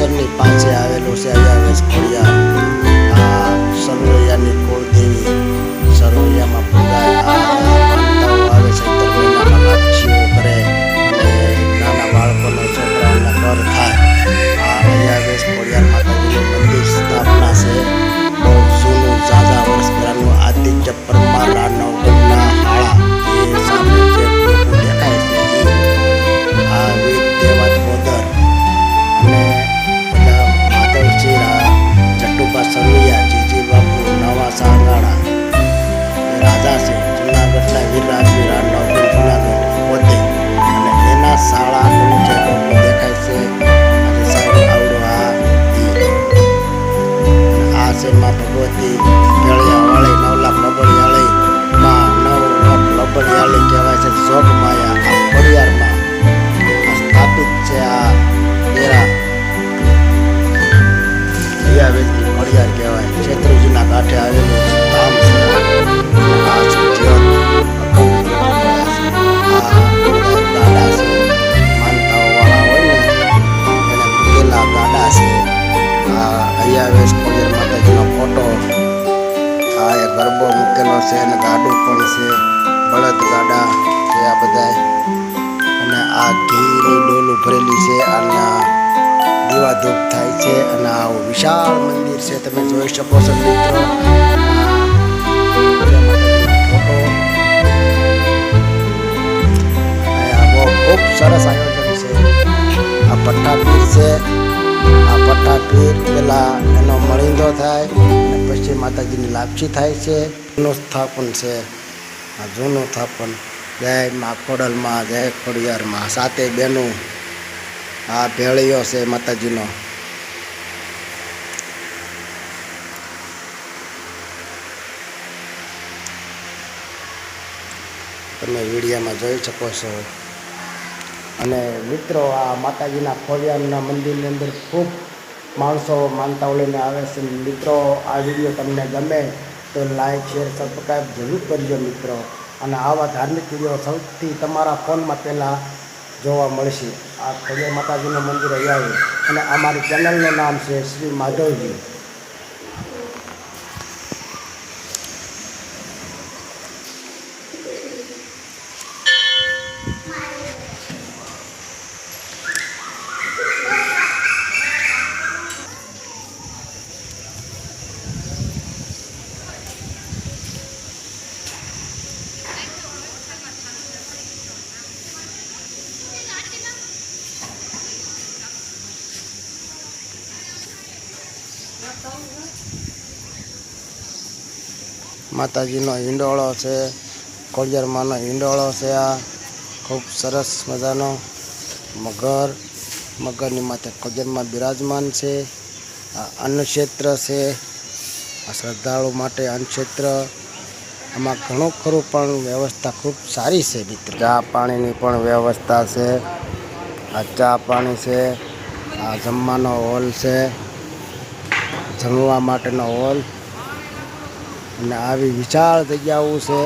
en mi patria de luz y allá descubierta. Bhagwati ભેળિયા વાળી નવ નવ લાખ કહેવાય છે. જોગ માયા સ્થાપિત છે આ ડેરા દયાવેદની ખોડિયાર કહેવાય શેત્રુજીના કાંઠે આવેલું ધામ છે છે આ અયાવેશ ખોડિયાર ફોટો. આ એ ગરબો મૂકેલો છે અને ગાડું પણ છે. બળદ ગાડા છે આ બધા અને આ ઘીની ડોલું ભરેલી છે. અને દીવા ધૂપ થાય છે. અને આવું વિશાળ મંદિર છે. તમે જોઈ શકો છો મિત્રો. થાય અને પછી માતાજીની લાપસી થાય છે. એનું સ્થાપન છે. આ જૂનું સ્થાપન જય મા ખોડલમાં જય ખોડિયારમાં, સાતે બેનું. આ ભેળીઓ છે માતાજીનો. તમે વિડીયામાં જોઈ શકો છો. અને મિત્રો, આ માતાજીના ખોડિયારના મંદિરની અંદર ખૂબ માણસો માનતાઓ લઈને આવે છે. મિત્રો, આ વીડિયો તમને ગમે તો લાઈક શેર સબસ્ક્રાઈબ જરૂર કરજો મિત્રો. અને આવા ધાર્મિક વીડિયો સૌથી તમારા ફોનમાં પહેલાં જોવા મળશે. આ ખોડિયાર માતાજીનું મંદિર અહીં આવ્યું. અને અમારી ચેનલનું નામ છે શ્રી માધવજી. માતાજીનો હિંડોળો છે, ખોડિયારમાંનો હિંડોળો છે આ. ખૂબ સરસ મજાનો મગર, મગરની માથે ખોડિયારમાં બિરાજમાન છે. આ અન્નક્ષેત્ર છે, આ શ્રદ્ધાળુ માટે અન્નક્ષેત્ર. આમાં ઘણું ખરું પણ વ્યવસ્થા ખૂબ સારી છે, મિત્ર. ચા પાણીની પણ વ્યવસ્થા છે, આ ચા પાણી છે, આ જમવાનો હોલ છે, જમવા માટેનો હોલ. અને આવી વિશાળ જગ્યાઓ છે.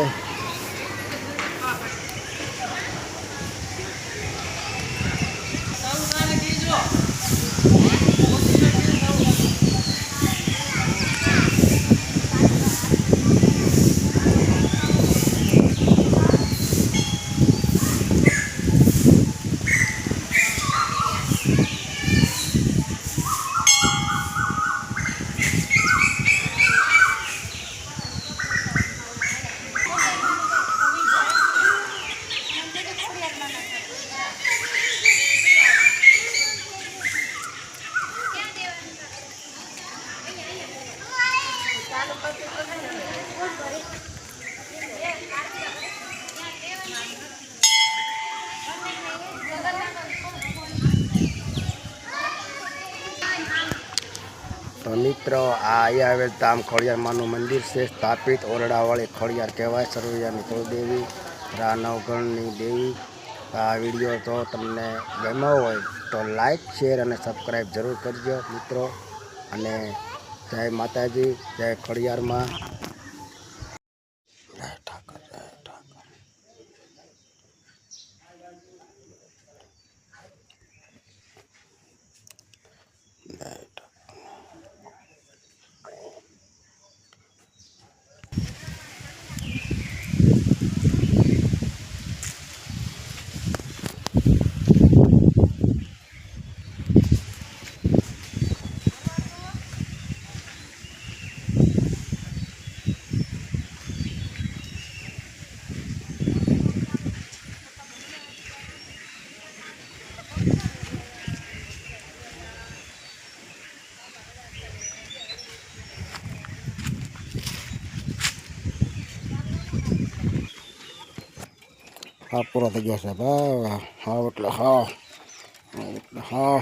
તો મિત્રો, આ અહીંયા આવેલ તામ ખોડિયારમાંનું મંદિર છે. સ્થાપિત ઓરડાવાળી ખોડિયાર કહેવાય. સરવૈયાની કુળદેવી રા નવગણની દેવી. આ વીડિયો જો તમને ગમ્યો હોય તો લાઈક, શેર અને સબસ્ક્રાઈબ જરૂર કરજો મિત્રો. અને જય માતાજી જય ખોડિયારમાં. હા પૂરો થઈ ગયો સાહેબ હા હા એટલે હા. એટલે હા.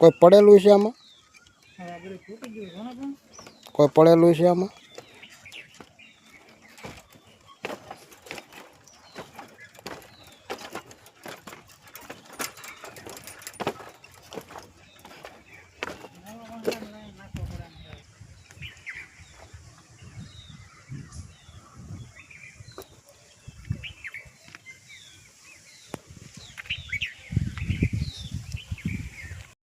કોઈ પડેલું છે આમાં? કોઈ પડેલું છે આમાં?